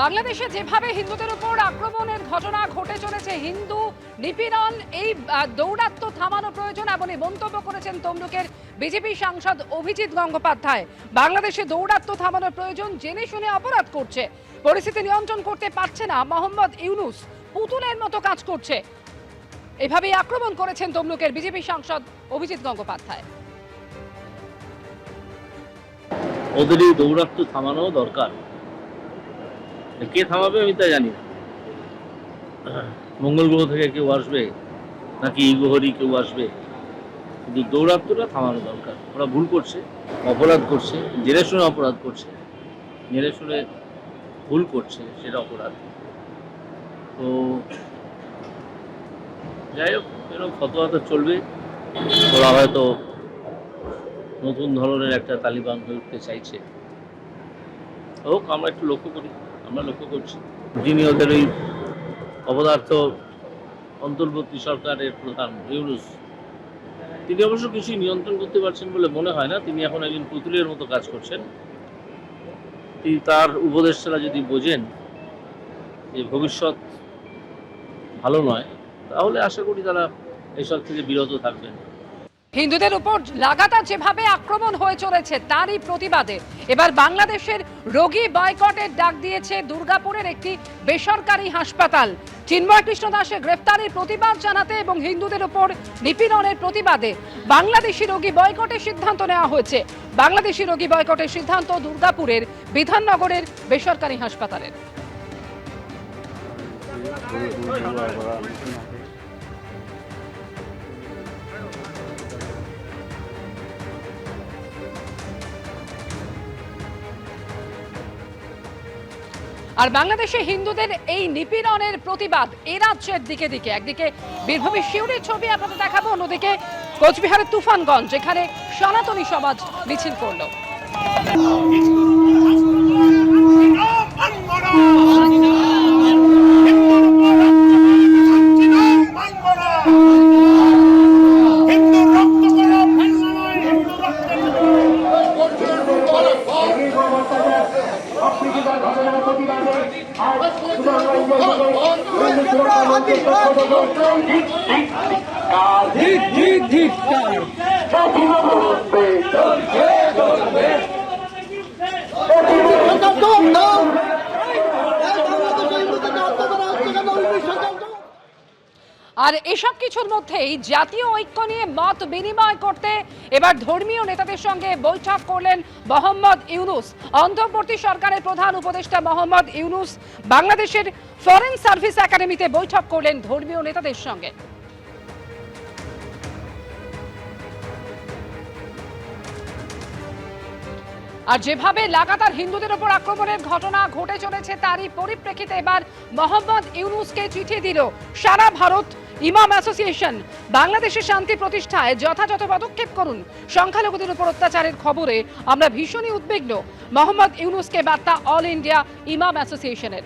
বাংলাদেশে যেভাবে হিন্দুদের উপর আক্রমণের ঘটনা ঘটে চলেছে হিন্দু নিপীড়ন এই আহ, দৌরাত্ম্য থামানো প্রয়োজন এমনই মন্তব্য করেছেন তমলুকের বিজেপি সাংসদ অভিজিৎ গঙ্গোপাধ্যায়। বাংলাদেশে দৌরাত্ম্য থামানোর প্রয়োজন জেনে শুনে অপরাধ করছে। পরিস্থিতি নিয়ন্ত্রণ করতে পারছে না মোহাম্মদ ইউনুস। পুতুলের মতো কাজ করছে। এভাবেই আক্রমণ করেছেন তমলুকের বিজেপি সাংসদ অভিজিৎ গঙ্গোপাধ্যায়। ওদের এই দৌরাত্ম থামানো দরকার। কে থামাবে আমি তা জানি মঙ্গল গ্রহ থেকে কেউ আসবে? নাকি ইগোহরি কেউ আসবে? কিন্তু দৌরাত্মটা থামানো দরকার। ওরা ভুল করছে, অপরাধ করছে, জেনে শুনে অপরাধ করছে। জেনে শুনে ভুল করছে, সেটা অপরাধ। তো যাই হোক, এরকম ফতোয়া তো চলবে। ওরা হয়তো নতুন ধরনের একটা তালিবান হয়ে উঠতে চাইছে। হোক, আমরা একটু লক্ষ্য করি। আমরা লক্ষ্য করছি। যিনি ওদের ওই অপদার্থ অন্তর্বর্তী সরকারের প্রধান, ইউনুস, তিনি অবশ্য কিছুই নিয়ন্ত্রণ করতে পারছেন বলে মনে হয় না। তিনি এখন একজন পুতুলের মতো কাজ করছেন। তিনি তার উপদেষ্টারা যদি বোঝেন যে ভবিষ্যৎ ভালো নয়, তাহলে আশা করি তারা এসব থেকে বিরত থাকবেন। হিন্দুদের উপর লাগাতার যেভাবে আক্রমণ হয়ে চলেছে, তারই প্রতিবাদে। এবার বাংলাদেশের রোগী বয়কটের ডাক দিয়েছে দুর্গাপুরের একটি বেসরকারি হাসপাতাল। চিন্ময় কৃষ্ণ দাসের গ্রেফতারির প্রতিবাদ জানাতে এবং হিন্দুদের উপর নিপীড়নের প্রতিবাদে বাংলাদেশি রোগী বয়কটের সিদ্ধান্ত নেওয়া হয়েছে। বাংলাদেশি রোগী বয়কটের সিদ্ধান্ত দুর্গাপুরের বিধাননগরের বেসরকারি হাসপাতালের। আর বাংলাদেশে হিন্দুদের এই নিপীড়নের প্রতিবাদ এ রাজ্যের দিকে দিকে একদিকে বীরভূমের শিউরের ছবি আপনাদের দেখাবো অন্যদিকে কোচবিহারের তুফানগঞ্জ যেখানে সনাতনী সমাজ মিছিল করল ঠিক ঠিক ঠিক আর এসব কিছুর মধ্যেই জাতীয় ঐক্য নিয়ে মত বিনিময় করতে এবার ধর্মীয় নেতাদের সঙ্গে বৈঠক করলেন মোহাম্মদ ইউনুস। অন্তর্বর্তী সরকারের প্রধান উপদেষ্টা মোহাম্মদ ইউনুস বাংলাদেশের ফরেন সার্ভিস একাডেমিতে বৈঠক করলেন ধর্মীয় নেতাদের সঙ্গে। আর যেভাবে লাগাতার হিন্দুদের উপর আক্রমণের ঘটনা ঘটে চলেছে তারই পরিপ্রেক্ষিতে এবার মোহাম্মদ ইউনুসকে চিঠি দিল সারা ভারত ইমাম অ্যাসোসিয়েশন। বাংলাদেশের শান্তি প্রতিষ্ঠায় যথাযথ পদক্ষেপ করুন। সংখ্যালঘুদের উপর অত্যাচারের খবরে আমরা ভীষণই উদ্বিগ্ন। মোহাম্মদ ইউনুসকে বার্তা অল ইন্ডিয়া ইমাম অ্যাসোসিয়েশনের।